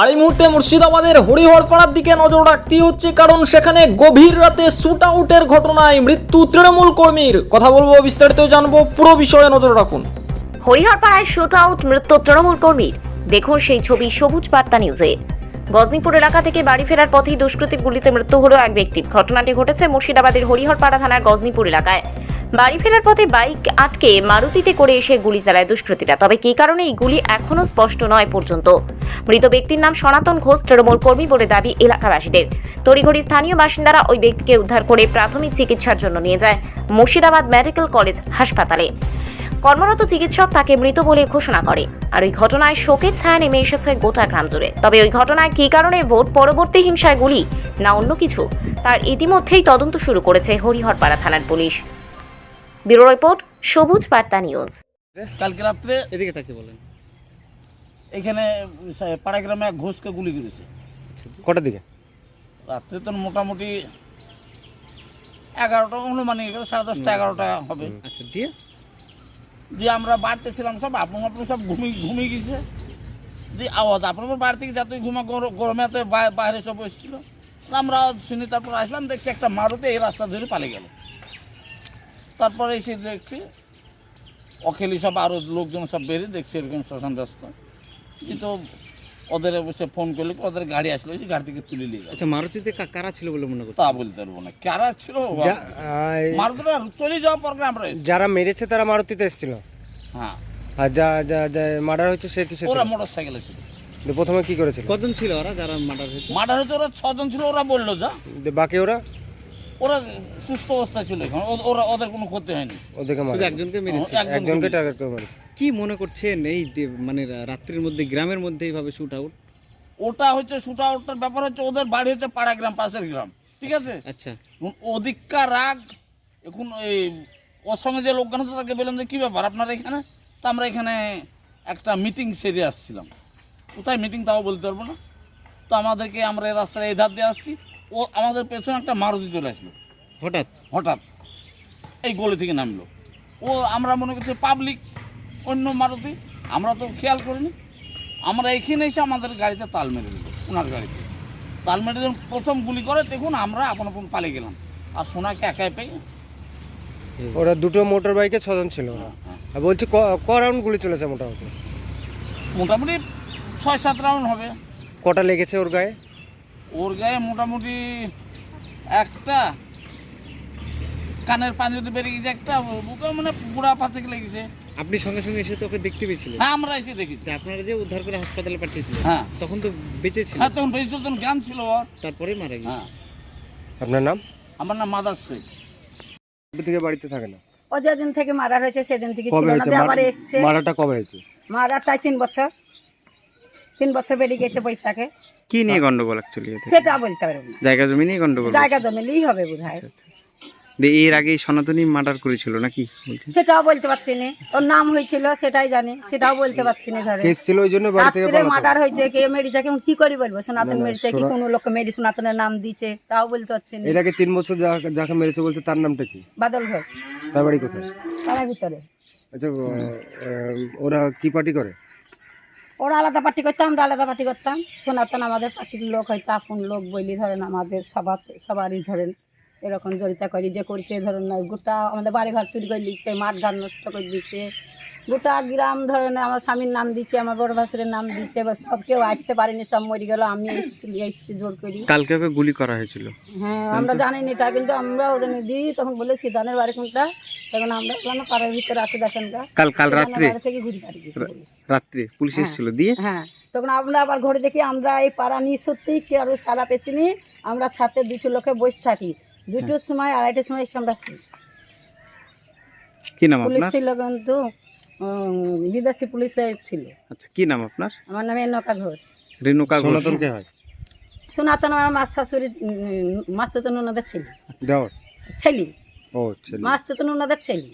আর এই মুহূর্তে মুর্শিদাবাদের হরিহরপাড়ার দিকে নজর রাখতে হচ্ছে, কারণ সেখানে গভীর রাতে শুট আউটের ঘটনায় মৃত্যু তৃণমূল কর্মীর। কথা বলব, বিস্তারিত জানব, পুরো বিষয়ে নজর রাখুন। হরিহরপাড়ায় শুট আউট মৃত্যু তৃণমূল কর্মীর। দেখুন সেই ছবি সবুজ বার্তা নিউজে। গজনীপুর এলাকা থেকে বাড়ি ফেরার পথেই দুষ্কৃতীর গুলিতে মৃত্যু হলো এক ব্যক্তির। ঘটনাটি ঘটেছে মুর্শিদাবাদের হরিহরপাড়া থানার গজনীপুর এলাকায়। বাড়ি ফেরার পথে বাইক আটকে মারুতিতে করে এসে গুলি চালায় দুষ্কৃতীরা। তবে কী কারণে এই গুলি এখনও স্পষ্ট নয় পর্যন্ত? মৃত ব্যক্তির নাম সনাতন ঘোষ, তৃণমূল কর্মী বলে দাবি এলাকাবাসীদের। তড়িঘড়ি স্থানীয় বাসিন্দারা ওই ব্যক্তিকে উদ্ধার করে প্রাথমিক চিকিৎসার জন্য নিয়ে যায় মুর্শিদাবাদ মেডিকেল কলেজ হাসপাতালে। কর্মরত চিকিৎসক তাকে মৃত বলে ঘোষণা করে। আর ওই ঘটনায় শোকের ছায়া নেমে এসেছে গোটা গ্রাম জুড়ে। তবে ওই ঘটনায় কী কারণে ভোট পরবর্তী হিংসায় গুলি, না অন্য কিছু? তার ইতিমধ্যেই তদন্ত শুরু করেছে হরিহরপাড়া থানার পুলিশ। ব্যুরো রিপোর্ট সবুজ বার্তা নিউজ। কালকে রাত্রে এদিকে তাকে বলেন। এখানে পাড়াগ্রামে এক ঘোষকে গুলি করেছে। কটার দিকে? রাত্রে তো মোটামুটি এগারোটা অনুমানিক সাড়ে দশটা এগারোটা হবে। আচ্ছা দিয়ে? দিয়ে আমরা বাড়িতে ছিলাম সব আপন আপন সব ঘুমিয়ে ঘুমিয়ে গেছে। দিয়ে আওয়াজ আপনার বাড়ি থেকে যাতে ঘুমা গর- গরমে এত বাইরে সব এসেছিল। আমরা আওয়াজ শুনি তারপর আসলাম দেখছি একটা মারুতি এই রাস্তা ধরে পালিয়ে গেল। তারপরে এসে দেখছি অখেলি সব আরও লোকজন সব বেরিয়ে দেখছি এরকম শ্মশান ব্যস্ত কিন্তু ওদের অবশ্যই ফোন করলে ওদের গাড়ি আসলো এসে গাড়ি থেকে তুলে নিয়ে আচ্ছা মারুতিতে কারা ছিল বলে মনে করছ তা বলতে পারব না। কারা ছিল? যা- মারুতিটা চলে যাওয়ার পর আমরা যারা মেরেছে তারা মারুতিতে এসেছিল? হ্যাঁ। আর যা যা মার্ডার হয়েছে সে কিসে ওরা মোটর সাইকেলে ছিল। ছিল প্রথমে কি করেছিল? কজন ছিল ওরা যারা মার্ডার হয়েছে? মার্ডার হয়েছে ওরা ছজন ছিল ওরা বলল যা। বাকি ওরা? ওরা সুস্থ অবস্থায় ছিল এখন। ও- ওরা ওদের কোনো ক্ষতি হয়নি। ওদেরকে একজনকে মেরেছে? একজনকে টার্গেট করে মারেছে। কি মনে করছেন এই মানে রাত্রির মধ্যে গ্রামের মধ্যে এইভাবে শুট আউট ওটা হচ্ছে শুট আউটটার ব্যাপার হচ্ছে ওদের বাড়ি হচ্ছে পাড়া গ্রাম পাশের গ্রাম। ঠিক আছে? আচ্ছা। ওদিককার রাগ এখন এই ওর সঙ্গে যে লোকজন হতো তাকে বললাম যে কী ব্যাপার আপনারা এখানে? তো আমরা এখানে একটা মিটিং সেরে আসছিলাম। কোথায় মিটিং তাও বলতে পারব না। তো আমাদেরকে আমরা এই রাস্তায় এই ধার দিয়ে আসছি। ও আমাদের পেছনে একটা মারুতি চলে আসলো। হঠাৎ? হঠাৎ। এই গলি থেকে নামলো। ও আমরা মনে করছি পাবলিক অন্য মারুতি আমরা তো খেয়াল করিনি। আমরা এখানে এসে আমাদের গাড়িতে তাল মেরে দিল সোনার গাড়িতে। তাল মেরে যখন প্রথম গুলি করে দেখুন আমরা আপন আপন পালিয়ে গেলাম। আর সোনাকে একাই পেয়ে ওরা দুটো মোটর বাইকে ছজন ছিল ওরা। আর বলছি ক- ক রাউন্ড গুলি চলেছে মোটামুটি? মোটামুটি ছয় সাত রাউন্ড হবে। কটা লেগেছে ওর গায়ে? ওর গায়ে মোটামুটি একটা কানের পাঞ্জুতে বেরিয়ে গেছে একটা বুকে মানে বুড়া পাশে লেগেছে। আপনি সঙ্গে সঙ্গে এসে তো ওকে দেখতে পেয়েছিলেন? হ্যাঁ আমরা এসে দেখেছি। যে আপনারা যে উদ্ধার করে হাসপাতালে পাঠিয়েছিলেন হ্যাঁ। তখন তো বেঁচে ছিল। হ্যাঁ তখন বেশি তখন জ্ঞান ছিল ওর। তারপরে মারা গেছে। হ্যাঁ। আপনার নাম? আমার নাম মাদার শেখ। থেকে বাড়িতে থাকে না? ও যেদিন থেকে মারা হয়েছে সেদিন থেকে কবে ছিল না। হয়েছে? আবার এসছে। মারাটা কবে হয়েছে? মারা তাই তিন বছর। তিন বছর বেরিয়ে গেছে বৈশাখে। কি নিয়ে গন্ডগোল অ্যাকচুয়ালি সেটা বলতে পারব না। জায়গা জমি নিয়ে গন্ডগোল জায়গা জমিলেই হবে বোধ হয় দিয়ে এর আগে সনাতনী মার্ডার করেছিল নাকি? সেটাও বলতে পারছি না। ওর নাম হয়েছিল সেটাই জানি। সেটাও বলতে পারছি না ধরে। কেস ছিল ওই জন্য বাড়ি থেকে পালাতো। মার্ডার হয়েছে কে মেরেছে কেমন কি করে বলব? সনাতন মেরেছে কি কোনো লোক মেরে সনাতনের নাম দিয়েছে তাও বলতে পারছি না। এর আগে তিন বছর যা- যাকে মেরেছে বলছে তার নামটা কি? বাদল ঘোষ। তার বাড়ি কোথায়? তার ভিতরে। আচ্ছা ওরা কি পার্টি করে? ওরা আলাদা পার্টি করতাম, আমরা আলাদা পার্টি করতাম। সনাতন আমাদের পার্টির লোক হয়তো, আপন লোক বলি ধরেন আমাদের সবার সবারই ধরেন, এরকম জড়িতা করি যে করছে ধরেন, গোটা আমাদের বাড়ি ঘর চুরি করে দিচ্ছে, মাঠ ঘাট নষ্ট করে দিচ্ছে গোটা গ্রাম ধরেন আমার স্বামীর নাম দিচ্ছে আমার বড় ভাসুরের নাম দিচ্ছে সব কেউ আসতে পারেনি সব মরে গেল আমি এসেছি এসেছি জোর করি। কালকে ওকে গুলি করা হয়েছিল। হ্যাঁ আমরা জানি না এটা কিন্তু আমরা ওদের দিই তখন বলে সিদ্ধানের বাড়ি কোনটা? তখন আমরা বললাম পাড়ার ভিতরে আছে দেখেন কাল কাল রাত্রে? থেকে ঘুরে বাড়ি রাত্রে পুলিশ এসেছিল দিয়ে? হ্যাঁ তখন আমরা আবার ঘরে দেখি আমরা এই পাড়া নিয়ে সত্যিই কি আরও সারা পেছিনি আমরা ছাতে দুটো লোকে বসে থাকি দুটোর সময় আড়াইটার সময় এসে আমরা কি নাম পুলিশ ছিল কিন্তু বিদেশি পুলিশে ছিল। আচ্ছা কি নাম আপনার? আমার নামে নৌকা ঘোষ। রেণুকা ঘোষ। সনাতন কে হয়? সনাতন আমার মাছ শাশুড়ি মাছ তো ওনাদের ছেলে। দেওয়ার ছেলে। ও ছেলে। মাছ তো ওনাদের ছেলে।